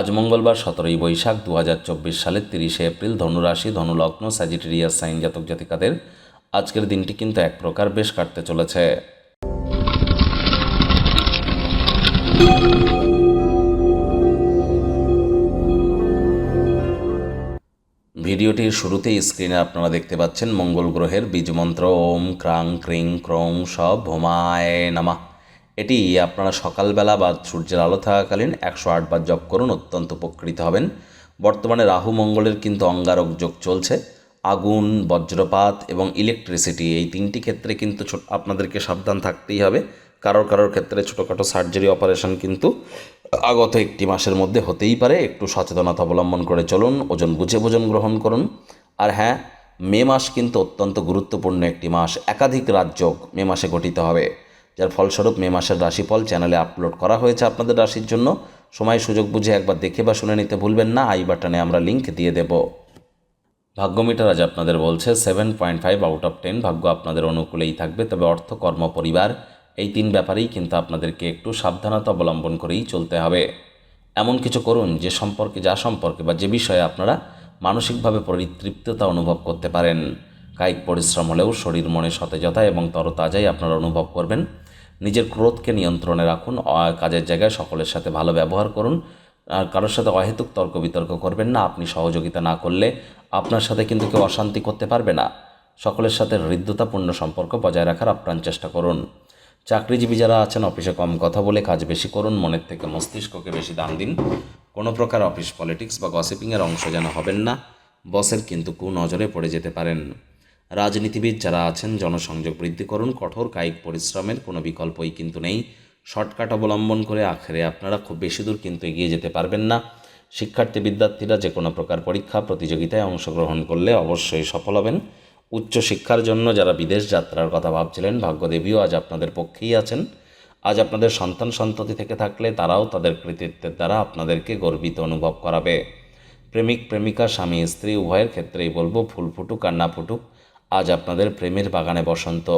আজ মঙ্গলবার সতেরোই বৈশাখ দু হাজার চব্বিশ সালের তিরিশে এপ্রিল ধনুরাশি, ধনুলগ্ন স্যাজিটেরিয়াস সাইন জাতক জাতিকাদের আজকের দিনটি কিন্তু এক প্রকার বেশ কাটতে চলেছে। ভিডিওটির শুরুতেই স্ক্রিনে আপনারা দেখতে পাচ্ছেন মঙ্গল গ্রহের বীজমন্ত্র ওম ক্রাং ক্রিং ক্রং সব ভোমায় নামা। এটি আপনারা সকালবেলা বা সূর্যের আলো থাকাকালীন একশো আটবার জপ করুন, অত্যন্ত উপকৃত হবেন। বর্তমানে রাহু মঙ্গলের কিন্তু অঙ্গারক যোগ চলছে। আগুন, বজ্রপাত এবং ইলেকট্রিসিটি এই তিনটি ক্ষেত্রে কিন্তু আপনাদেরকে সাবধান থাকতেই হবে। কারোর কারোর ক্ষেত্রে ছোটোখাটো সার্জারি অপারেশন কিন্তু আগত একটি মাসের মধ্যে হতেই পারে। একটু সচেতনতা অবলম্বন করে চলুন, ওজন বুঝে ভোজন গ্রহণ করুন। আর হ্যাঁ মে মাস কিন্তু অত্যন্ত গুরুত্বপূর্ণ একটি মাস। একাধিক রাজযোগ মে মাসে গঠিত হবে। যার ফলস্বরূপ মে মাসের রাশিফল চ্যানেলে আপলোড করা হয়েছে আপনাদের রাশির জন্য। সময় সুযোগ বুঝে একবার দেখে বা শুনে নিতে ভুলবেন না। আই বাটনে আমরা লিঙ্ক দিয়ে দেব। ভাগ্যমিটার আজ আপনাদের বলছে seven point five out of ten ভাগ্য আপনাদের অনুকূলেই থাকবে। তবে অর্থ, কর্ম, পরিবার এই তিন ব্যাপারেই কিন্তু আপনাদেরকে একটু সাবধানতা অবলম্বন করেই চলতে হবে। এমন কিছু করুন যে সম্পর্কে, যা সম্পর্কে বা যে বিষয়ে আপনারা মানসিকভাবে পরিতৃপ্ততা অনুভব করতে পারেন। কায়িক পরিশ্রম হলেও শরীর মনে সতেজতা এবং তরতাজাই আপনারা অনুভব করবেন। নিজের ক্রোধকে নিয়ন্ত্রণে রাখুন কাজের জায়গায় সকলের সাথে ভালো ব্যবহার করুন। আর কারোর সাথে অহেতুক তর্ক বিতর্ক করবেন না, আপনি সহযোগিতা না করলে আপনার সাথে কিন্তু কেউ অশান্তি করতে পারবে না। সকলের সাথে হৃদ্যতাপূর্ণ সম্পর্ক বজায় রাখার আপ্রাণ চেষ্টা করুন। চাকরিজীবী যারা আছেন, অফিসে কম কথা বলে কাজ বেশি করুন, মনের থেকে মস্তিষ্ককে বেশি দান দিন। কোনো প্রকার অফিস পলিটিক্স বা গসিপিংয়ের অংশ যেন হবেন না, বসের কিন্তু কুনজরে পড়ে যেতে পারেন। রাজনীতিবিদ যারা আছেন, জনসংযোগ বৃদ্ধি করুন, কঠোর কায়িক পরিশ্রমের কোনো বিকল্পই কিন্তু নেই। শর্টকাট অবলম্বন করে আখেরে আপনারা খুব বেশি দূর কিন্তু এগিয়ে যেতে পারবেন না। শিক্ষার্থী, বিদ্যার্থীরা যে কোনো প্রকার পরীক্ষা, প্রতিযোগিতায় অংশগ্রহণ করলে অবশ্যই সফল হবেন। উচ্চশিক্ষার জন্য যারা বিদেশ যাত্রার কথা ভাবছিলেন, ভাগ্যদেবীও আজ আপনাদের পক্ষেই আছেন। আজ আপনাদের সন্তান সন্ততি থেকে থাকলে তারাও তাদের কৃতিত্বের দ্বারা আপনাদেরকে গর্বিত অনুভব করাবে। প্রেমিক, প্রেমিকা, স্বামী, স্ত্রী, উভয়ের ক্ষেত্রেই বলব, ফুল ফুটুক আর না ফুটুক আজ আপনাদের প্রেমের বাগানে বসন্ত।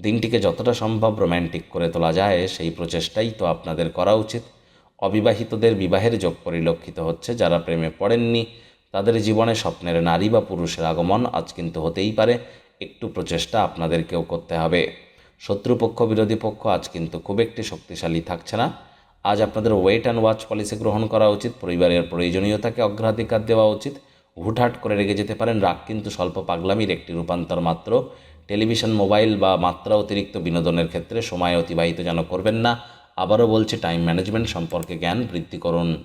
দিনটিকে যতটা সম্ভব রোম্যান্টিক করে তোলা যায়, সেই প্রচেষ্টাই তো আপনাদের করা উচিত। অবিবাহিতদের বিবাহের যোগ পরিলক্ষিত হচ্ছে, যারা প্রেমে পড়েননি, তাদের জীবনে স্বপ্নের নারী বা পুরুষের আগমন আজ কিন্তু হতেই পারে, একটু প্রচেষ্টা আপনাদেরকেও করতে হবে। শত্রুপক্ষ, বিরোধী পক্ষ আজ কিন্তু খুব একটি শক্তিশালী থাকছে না। আজ আপনাদের ওয়েট অ্যান্ড ওয়াচ পলিসি গ্রহণ করা উচিত, পরিবারের প্রয়োজনীয়তাকে অগ্রাধিকার দেওয়া উচিত হুটহাট করে রেগে যেতে পারেন। রাগ কিন্তু স্বল্প পাগলামির একটি রূপান্তর মাত্র। টেলিভিশন, মোবাইল বা মাত্রা অতিরিক্ত বিনোদনের ক্ষেত্রে সময় অতিবাহিত যেন করবেন না। আবারও বলছে, টাইম ম্যানেজমেন্ট সম্পর্কে জ্ঞান বৃদ্ধি করুন।